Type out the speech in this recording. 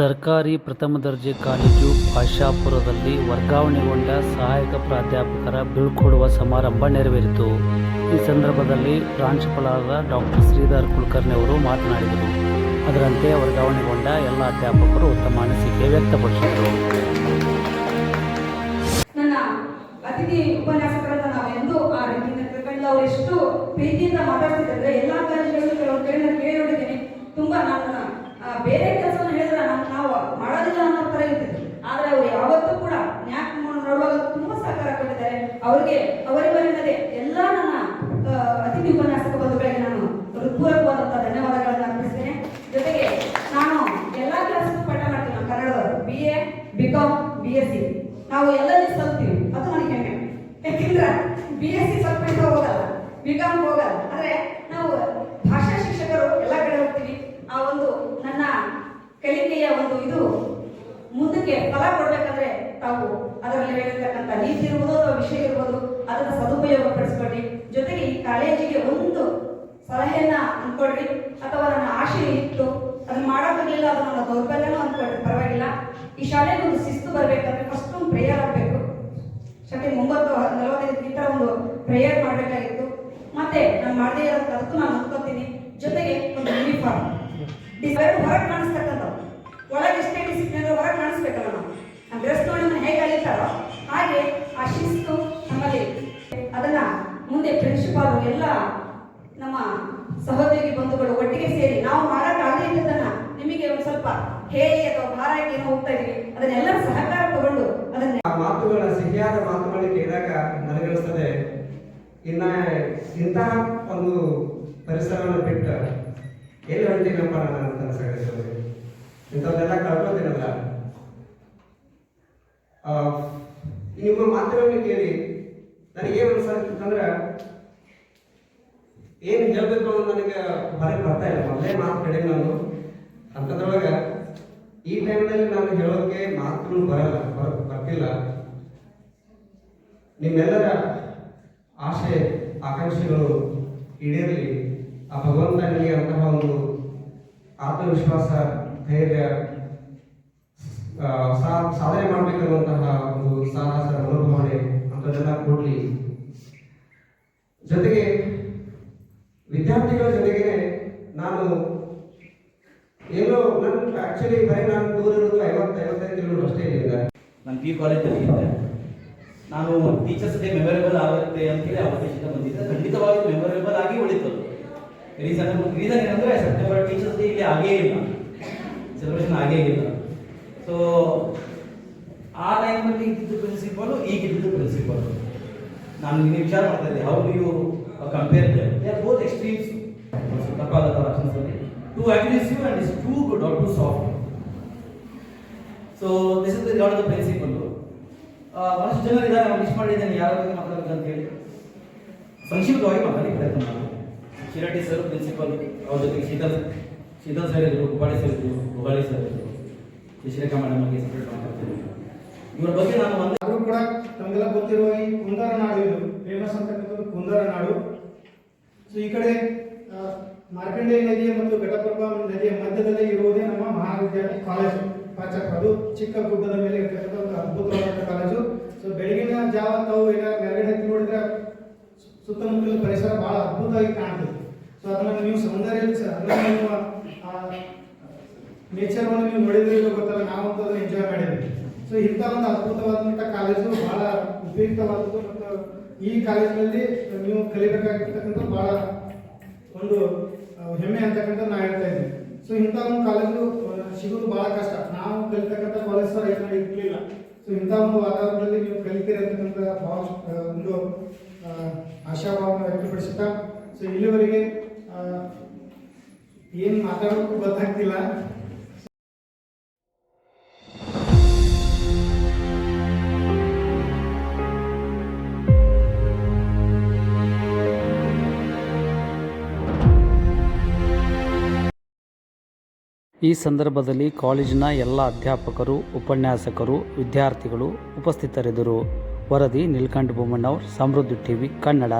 ಸರ್ಕಾರಿ ಪ್ರಥಮ ದರ್ಜೆ ಕಾಲೇಜು ಆಶಾಪುರದಲ್ಲಿ ವರ್ಗಾವಣೆಗೊಂಡ ಸಹಾಯಕ ಪ್ರಾಧ್ಯಾಪಕರ ಬೀಳ್ಕೊಡುವ ಸಮಾರಂಭ ನೆರವೇರಿತು. ಈ ಸಂದರ್ಭದಲ್ಲಿ ಪ್ರಾಂಶುಪಾಲರಾದ ಡಾಕ್ಟರ್ ಶ್ರೀಧರ್ ಕುಲಕರ್ಣಿ ಅವರು ಮಾತನಾಡಿದರು. ಅದರಂತೆ ವರ್ಗಾವಣೆಗೊಂಡ ಎಲ್ಲ ಅಧ್ಯಾಪಕರು ತಮ್ಮ ಅನಿಸಿಕೆ ವ್ಯಕ್ತಪಡಿಸಿದರು. ಪ್ರೀತಿಯಿಂದ ಎಲ್ಲಾ ಕಾಲೇಜುಗಳು ನಾನು ಕೇಳಿ ನೋಡಿದ್ದೀನಿ. ಬೇರೆ ಅವರಿವರಿಲ್ಲದೆ ಎಲ್ಲ ನನ್ನ ಅತಿಥಿ ಉಪನ್ಯಾಸಕ ಬಂಧುಗಳಿಗೆ ನಾನು ಹೃತ್ಪೂರ್ವಕವಾದಂತಹ ಧನ್ಯವಾದಗಳನ್ನು ಅರ್ಪಿಸ್ತೇನೆ. ಜೊತೆಗೆ ನಾನು ಎಲ್ಲಾ ಕ್ಲಾಸ್ಗೂ ಪಾಠ ಮಾಡ್ತೀನಿ, ನಮ್ಮ ಕನ್ನಡದವರು B A B com B S C ನಾವು ಎಲ್ಲಲ್ಲಿ ಸಲ್ತೀವಿ, ಅದು ನನಗೆ ಹೆಮ್ಮೆ. ಯಾಕೆಂದ್ರೆ ಬಿ ಎಸ್ ಸಿ ಸ್ವಲ್ಪ ಹೋಗಲ್ಲ ಬಿ ಕಾಮ್ ಹೋಗಲ್ಲ. ಆದ್ರೆ ನಾವು ಭಾಷಾ ಶಿಕ್ಷಕರು ಎಲ್ಲ ಕಡೆ ಹೋಗ್ತೀವಿ. ಆ ಒಂದು ನನ್ನ ಕಲಿಕೆಯ ಒಂದು ಇದು ಮುಂದಕ್ಕೆ ಫಲ ಕೊಡ್ಬೇಕಂದ್ರೆ ತಾವು ಅದರಲ್ಲಿ ಹೇಳಿರ್ತಕ್ಕಂಥ ನೀತಿ ಇರ್ಬೋದು ಅಥವಾ ವಿಷಯ ಇರ್ಬೋದು, ಅದನ್ನು ಸದುಪಯೋಗ ಪಡಿಸ್ಕೊಳ್ಳಿ ಜೊತೆಗೆ ಈ ಕಾಲೇಜಿಗೆ ಒಂದು ಸಲಹೆಯನ್ನ ಅಂದ್ಕೊಳ್ರಿ, ಅಥವಾ ನನ್ನ ಆಶೆ ಇತ್ತು, ಅದನ್ನ ಮಾಡೋಕ್ಕಾಗಲಿಲ್ಲ ಅದು ನನ್ನ ದೌರ್ಬಲ್ಯನೂ ಅಂದ್ಕೊಳ್ರಿ ಪರವಾಗಿಲ್ಲ. ಈ ಶಾಲೆಗೆ ಒಂದು ಶಿಸ್ತು ಬರಬೇಕಂದ್ರೆ ಫಸ್ಟ್ ಒಂದು ಪ್ರೇಯರ್ ಆಗಬೇಕು. ಶಾಲೆ ಒಂಬತ್ತು ನಲವತ್ತೈದು ಒಂದು ಪ್ರೇಯರ್ ಮಾಡಬೇಕಾಗಿತ್ತು. ಮತ್ತೆ ನಾನು ಮಾಡದೇ ಇರೋದಕ್ಕೆ ಅದಕ್ಕೂ ನಾನು ಅಂದ್ಕೋತೀನಿ. ಜೊತೆಗೆ ಒಂದು ಯೂನಿಫಾರ್ಮ್ ಎರಡು ಹೊರಗೆ ಒಳಗೆ ಎಷ್ಟೇ ಡಿಸಿಪ್ಲಿನ್ ಹೊರಗೆ ಕಾಣಿಸ್ಬೇಕಲ್ಲ ನಾವು. ಎಲ್ಲ ನಮ್ಮ ಸಹೋದ್ಯೋಗಿ ಬಂಧುಗಳು ಒಟ್ಟಿಗೆ ಸೇರಿ ನಾವು ಮಾಡಕ್ಕಾಗದೇ ಇದ್ದದನ್ನ ನಿಮಗೆ ಒಂದು ಸ್ವಲ್ಪ ಹೇಳಿ ಅಥವಾ ಆಗಿ ಏನೋ ಹೋಗ್ತಾ ಇದೀವಿ. ಅದನ್ನೆಲ್ಲ ಸಹಕಾರ ತಗೊಂಡು ಅದನ್ನ ಮಾತುಗಳ, ಸಿಹಿಯಾದ ಮಾತುಗಳನ್ನ ಕೇಳಿದಾಗ ನನಗನ್ನಿಸ್ತದೆ, ಇನ್ನ ಇಂತಹ ಒಂದು ಪರಿಸರವನ್ನು ಬಿಟ್ಟು ಎಲ್ಲಿ ಹೊಂಟೀನಪ್ಪ ನಾನು ಅಂತ ಅನ್ಸಾಕತ್ತದೆ ಇಂಥದ್ದೆಲ್ಲ ಕಳ್ಕೊತೀನಲ್ಲ. ನಿಮ್ಮ ಮಾತುಗಳನ್ನ ಕೇಳಿ ನನಗೇನು ಅನ್ಸತ್ತಂದ್ರೆ ಏನು ಹೇಳಬೇಕು ಅನ್ನೋದು ನನಗೆ ಹೊರಗೆ ಬರ್ತಾ ಇಲ್ಲ. ಮೊದಲೇ ಮಾತು ಕಡೆ ನಾನು ಅಂಥದ್ರೊಳಗೆ ಈ ಟೈಮ್ನಲ್ಲಿ ನಾನು ಹೇಳೋಕೆ ಮಾತುಗಳು ಬರಲ್ಲ, ಬರ್, ಬರ್ತಿಲ್ಲ. ನಿಮ್ಮೆಲ್ಲರ ಆಸೆ ಆಕಾಂಕ್ಷೆಗಳು ಈಡೇರಲಿ. ಆ ಭಗವಂತ ಅಂತಹ ಒಂದು ಆತ್ಮವಿಶ್ವಾಸ, ಧೈರ್ಯ ಸಾಧನೆ ಮಾಡಬೇಕಾದಂತಹ ಒಂದು ಸಾಹಸ ಮನೋಭಾವನೆ ಅಂಥದ್ದೆಲ್ಲ ಕೊಡಲಿ. ಜೊತೆಗೆ ವಿದ್ಯಾರ್ಥಿಗಳ ಜೊತೆಗೆ ನಾನು ಏನೋ ನನ್ನ ಆಕ್ಚುಲಿ ಬರೀ ನಾನು ಇರೋದು ಐವತ್ತು, ಐವತ್ತೈದು ಕಿಲೋಮೀಟರ್ ಅಷ್ಟೇ ಇಲ್ಲಿಂದ ನಾನು ಪಿ ಕಾಲೇಜಲ್ಲಿ ಇದ್ದೆ ನಾನು ಟೀಚರ್ಸ್ ಡೇ ಮೆಮೊರೇಬಲ್ ಆಗುತ್ತೆ ಅಂತೇಳಿ ಅವಕಾಶದಿಂದ ಬಂದಿದ್ದೆ. ಖಂಡಿತವಾಗಿ ಮೆಮೊರೇಬಲ್ ಆಗಿ ಉಳಿತು. ರೀಸನ್ ರೀಸನ್ ಏನಂದ್ರೆ ಸೆಪ್ಟೆಂಬರ್ ಟೀಚರ್ಸ್ ಡೇ ಇಲ್ಲಿ ಆಗೇ ಇಲ್ಲ. ಸೆಲೆಬ್ರೇಷನ್ ಆಗೇ ಇಲ್ಲ. ಸೊ ಆ ಟೈಮಲ್ಲಿ ಇದ್ದಿದ್ದು ಪ್ರಿನ್ಸಿಪಾಲು ಈಗಿದ್ದು ಪ್ರಿನ್ಸಿಪಾಲು ನಾನು ವಿಚಾರ ಮಾಡ್ತಾ ಇದ್ದೆ how do them. Compare are both ಆಪ್ಷನ್ಸಲ್ಲಿ too aggressive and is too good or too soft so this is god the principle ಒಂದಷ್ಟು ಜನರು ಇದ್ದಾರೆ ನಾವು ಮಿಸ್ ಮಾಡಿದ್ದೇನೆ. ಯಾರ ಬಗ್ಗೆ ಮಾತಾಡಬೇಕು ಅಂತ ಹೇಳಿ. ಸಂಕ್ಷಿಪ್ತವಾಗಿ ಮಾತಾಡಿ ಪ್ರಯತ್ನ ಮಾಡಿ ಶಿರಟಿ ಸರ್ ಪ್ರಿನ್ಸಿಪಲ್ ಅವ್ರ ಜೊತೆಗೆ ಶೀತಲ್ ಶೀತಲ್ ಸರ್ ಇದ್ರು ಗುಬ್ಬಾಳಿ ಸರ್ ಇದ್ರು ಗುಬ್ಬಾಳಿ ಸರ್ ಇದ್ರು. ಶಿಶಿರೇಖಾ ಮೇಡಮ್ ಬಗ್ಗೆ ಸಪರೇಟ್ ಮಾತಾಡ್ತೀನಿ ಇವರ ಬಗ್ಗೆ ನಾನು ಒಂದು ಕೂಡ ನಮಗೆಲ್ಲ ಗೊತ್ತಿರುವ ಈ ಕುಂದರ ನಾಡು ಇದು. ಫೇಮಸ್ ಅಂತಕ್ಕಂಥದ್ದು ಕುಂದರ ನಾಡು ಸೊ ಈ ಕಡೆ ಮಾರ್ಕಂಡೇಯ ನದಿಯ ಮತ್ತು ಘಟಪ್ರಭಾ ನದಿಯ ಮಧ್ಯದಲ್ಲಿ ಇರುವುದೇ ನಮ್ಮ ಮಹಾವಿದ್ಯಾಲಯ ಕಾಲೇಜು. ಪಾಚಪ್ಪ ಅದು ಚಿಕ್ಕ ಗುಡ್ಡದ ಮೇಲೆ ಇರ್ತಕ್ಕಂಥ ಒಂದು ಅದ್ಭುತವಾದಂಥ ಕಾಲೇಜು. ಸೊ ಬೆಳಗಿನ ಜಾವ ತಾವು ಈಗ ಹತ್ತಿ ನೋಡಿದ್ರೆ ಸುತ್ತಮುತ್ತಲಿನ ಪರಿಸರ ಬಹಳ ಅದ್ಭುತವಾಗಿ ಕಾಣ್ತದೆ. ಸೊ ಅದನ್ನ ನೀವು ಸೌಂದರ್ಯ ನೀವು ನೇಚರ್ವನ್ನು ನೀವು ನೋಡಿದ್ರೆ ಗೊತ್ತಲ್ಲ, ನಾವಂತೂ ಅದನ್ನು ಎಂಜಾಯ್ ಮಾಡಿದ್ವಿ ಸೊ ಇಂಥ ಒಂದು ಅದ್ಭುತವಾದಂಥ ಕಾಲೇಜು ಬಹಳ ಉಪಯುಕ್ತವಾದದ್ದು ಮತ್ತು ಈ ಕಾಲೇಜಿನಲ್ಲಿ ನೀವು ಕಲಿಬೇಕಾಗಿರ್ತಕ್ಕಂಥ ಬಹಳ ಒಂದು ಹೆಮ್ಮೆ ಅಂತಕ್ಕಂಥ ನಾ ಹೇಳ್ತಾ ಇದ್ದೀನಿ. ಸೊ ಇಂಥ ಒಂದು ಕಾಲೇಜು ಸಿಗೋದು ಬಹಳ ಕಷ್ಟ. ನಾವು ಕಲಿತಕ್ಕಂಥ ಕಾಲೇಜ್ ಸಹ ಇರಲಿಲ್ಲ. ಸೊ ಇಂಥ ಒಂದು ವಾತಾವರಣದಲ್ಲಿ ನೀವು ಕಲಿತೀರಿ ಅಂತಕ್ಕಂಥ ಭಾವ ಒಂದು ಆಶಾಭಾವನ ವ್ಯಕ್ತಪಡಿಸುತ್ತಾ ಸೊ ಇಲ್ಲಿವರೆಗೆ ಏನು ಮಾತಾಡೋಕ್ಕೂ ಗೊತ್ತಾಗ್ತಿಲ್ಲ. ಈ ಸಂದರ್ಭದಲ್ಲಿ ಕಾಲೇಜಿನ ಎಲ್ಲ ಅಧ್ಯಾಪಕರು ಉಪನ್ಯಾಸಕರು ವಿದ್ಯಾರ್ಥಿಗಳು ಉಪಸ್ಥಿತರಿದ್ದರು. ವರದಿ ನೀಲಕಂಠ ಬೊಮ್ಮಣ್ಣವ್ರ ಸಮೃದ್ಧಿ ಟಿವಿ ಕನ್ನಡ.